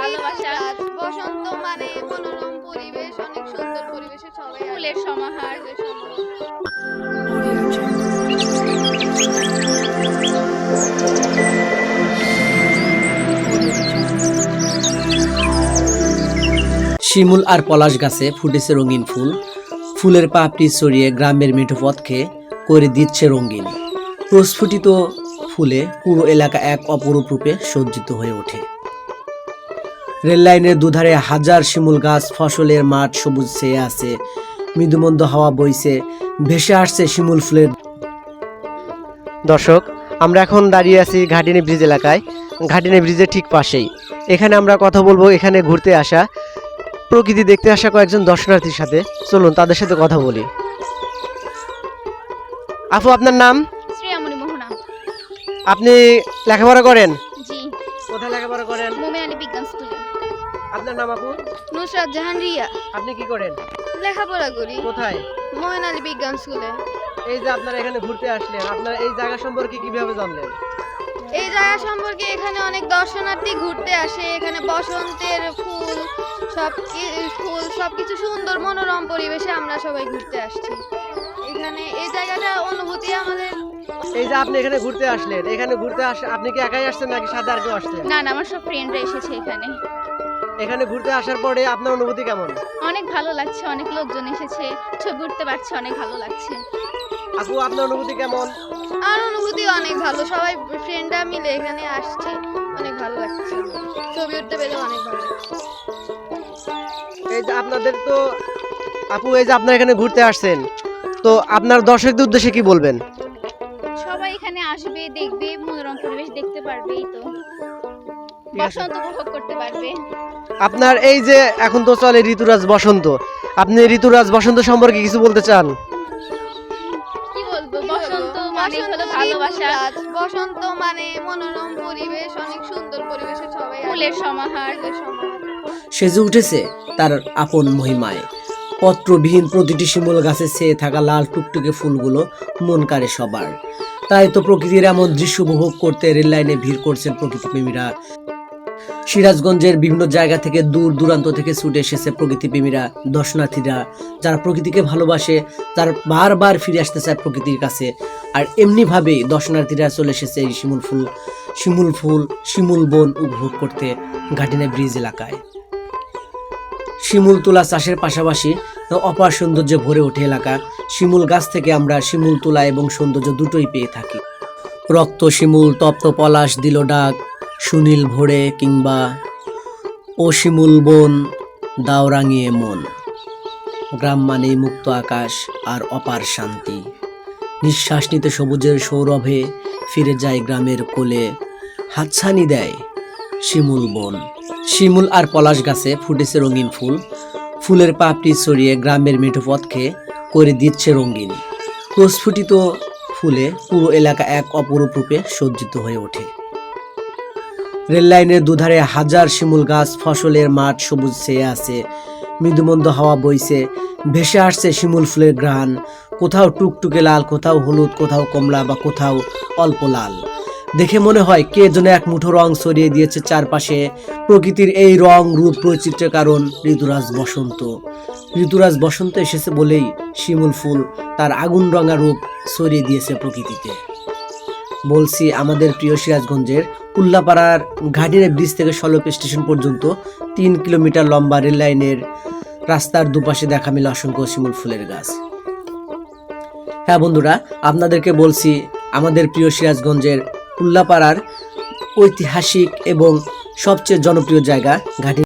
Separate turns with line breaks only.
ভালোবাসা।
বসন্ত মানে মনোরম পরিবেশ অনেক সুন্দর পরিবেশে সবাই
ফুলের সমাহার
শিমুল আর পলাশ গাছে ফুটেছে রঙিন ফুল। ফুলের পাপড়ি ছড়িয়ে গ্রামের মিঠো পথকে করে দিচ্ছে রঙিন। প্রস্ফুটিত ফুলে পুরো এলাকা এক অপরূপ রূপে সজ্জিত হয়ে ওঠে। রেললাইনের দুধারে হাজার শিমুল গাছ ফসলের মাঠ সবুজ ছেয়ে আছে। মৃদুমন্দ হাওয়া বইছে ভেসে আসছে শিমুল ফুলের দর্শক আমরা এখন দাঁড়িয়ে আছি ঘাটিনি ব্রিজ এলাকায়। ঘাটিনি ব্রিজের ঠিক পাশেই। এখানে আমরা কথা বলব এখানে ঘুরতে আসা প্রকৃতি দেখতে আসা কয়েকজন দর্শনার্থীর সাথে। চলুন তাদের সাথে কথা বলি। আপু আপনার নাম? আপনি লেখাপড়া করেন? নাম আপু?
নুসরাত জাহান রিয়া।
আপনি কি করেন?
লেখাপড়া করি।
কোথায়?
মোহন আলী বিজ্ঞান স্কুলে।
এই যে আপনারা এখানে ঘুরতে আসলেন আপনার এই জায়গা সম্পর্কে কীভাবে জানলেন?
এই জায়গা সম্পর্কে এখানে অনেক দর্শনার্থী ঘুরতে আসে এখানে বসন্তের ফুল সব ফুল সবকিছু সুন্দর মনোরম পরিবেশে আমরা সবাই ঘুরতে আসছি। এখানে এই জায়গাটা অনুভূতি আমাদের
এই যে আপনি এখানে ঘুরতে আসলেন এখানে ঘুরতে আস আপনি কি একাই আসছেন নাকি সাথে আর কেউ আসছেন
না না আমার সব ফ্রেন্ডরা এসেছে এখানে।
এখানে ঘুরতে আসার পরে আপনার অনুভূতি কেমন?
অনেক ভালো লাগছে অনেক লোকজন এসেছে ছবি উঠতে পারছে অনেক ভালো লাগছে।
আপু আপনার অনুভূতি কেমন?
আর অনুভূতি অনেক ভালো সবাই ফ্রেন্ডরা মিলে এখানে আসছে অনেক ভালো লাগছে। ছবি উঠতে পেলে অনেক ভালো লাগছে।
এই যে আপনাদের তো আপু এই যে আপনারা এখানে ঘুরতে আসছেন তো আপনার দর্শকদের উদ্দেশ্যে কি বলবেন?
সবাই এখানে আসবে দেখবে মনোরম পরিবেশ দেখতে পারবে এই তো। বসন্ত উপভোগ করতে পারবে।
আপনার এই যে এখন তো চলে ঋতুরাজ বসন্ত আপনি ঋতুরাজ বসন্ত সম্পর্কে কিছু বলতে চান?
কি বলব বসন্ত মানে হলো ভালোবাসা।
বসন্ত মানে মনোরম পরিবেশ অনেক সুন্দর পরিবেশে সবাই ফুলের সমাহার।
সেজে উঠেছে তার আপন মহিমায়। পত্রবিহীন প্রতিটি শিমুল গাছে ছেয়ে থাকা লাল টুকটুকে ফুলগুলো মন কাড়ে সবার। তাই তো প্রকৃতির এমন দৃশ্য উপভোগ করতে রেল লাইনে ভিড় করছেন প্রকৃতিপ্রেমীরা। সিরাজগঞ্জের বিভিন্ন জায়গা থেকে দূর দূরান্ত থেকে ছুটে এসেছে প্রকৃতিপ্রেমীরা, দর্শনার্থীরা, যারা প্রকৃতিকে ভালোবাসে যারা বারবার ফিরে আসতে চায় প্রকৃতির কাছে। আর এমনিভাবেই দর্শনার্থীরা চলে এসেছে এই শিমুল ফুল শিমুল ফুল, শিমুল বন উপভোগ করতে ঘাটিনা ব্রিজ এলাকায়। শিমুল তোলা চাষের পাশাপাশি অপার সৌন্দর্যে ভরে ওঠে এলাকা। শিমুল গাছ থেকে আমরা শিমুল তোলা এবং সৌন্দর্য দুটোই পেয়ে থাকি। রক্ত শিমুল, তপ্ত পলাশ, দিল ডাক সুনীল ভোরে কিংবা ও শিমুল বন দাও রাঙিয়ে মন। গ্রাম মানেই মুক্ত আকাশ আর অপার শান্তি। নিঃশ্বাস নিতে সবুজের সৌরভে ফিরে যায় গ্রামের কোলে। হাতছানি দেয় শিমুল বন। শিমুল আর পলাশ গাছে ফুটেছে রঙিন ফুল। ফুলের পাপড়ি ছড়িয়ে গ্রামের মিঠো পথকে করে দিচ্ছে রঙিন। প্রস্ফুটিত ফুলে পুরো এলাকা এক অপরূপ রূপে সজ্জিত হয়ে ওঠে। রেললাইনের দুধারে হাজার শিমুল গাছ, ফসলের মাঠ সবুজ ছেয়ে আছে। মৃদুমন্দ হাওয়া বইছে, ভেসে আসছে শিমুল ফুলের ঘ্রাণ। কোথাও টুকটুকে লাল, কোথাও হলুদ, কোথাও কমলা বা কোথাও অল্প লাল। দেখে মনে হয় কে যেন এক মুঠো রং ছড়িয়ে দিয়েছে চারপাশে। প্রকৃতির এই রং, রূপ, বৈচিত্র্যের কারণ ঋতুরাজ বসন্ত। ঋতুরাজ বসন্ত এসেছে বলেই শিমুল ফুল তার আগুন রঙা রূপ ছড়িয়ে দিয়েছে প্রকৃতিতে। বলছি আমাদের প্রিয় সিরাজগঞ্জের উল্লাপাড়ার ঘাটির ব্রিজ থেকে সলপ স্টেশন পর্যন্ত তিন কিলোমিটার লম্বা রেল লাইনের রাস্তার দুপাশে দেখা মিলে অসংখ্য শিমুল ফুলের গাছ। হ্যাঁ বন্ধুরা, আপনাদেরকে বলছি আমাদের প্রিয় সিরাজগঞ্জের উল্লাপাড়ার ঐতিহাসিক এবং সবচেয়ে জনপ্রিয় জায়গা ঘাটি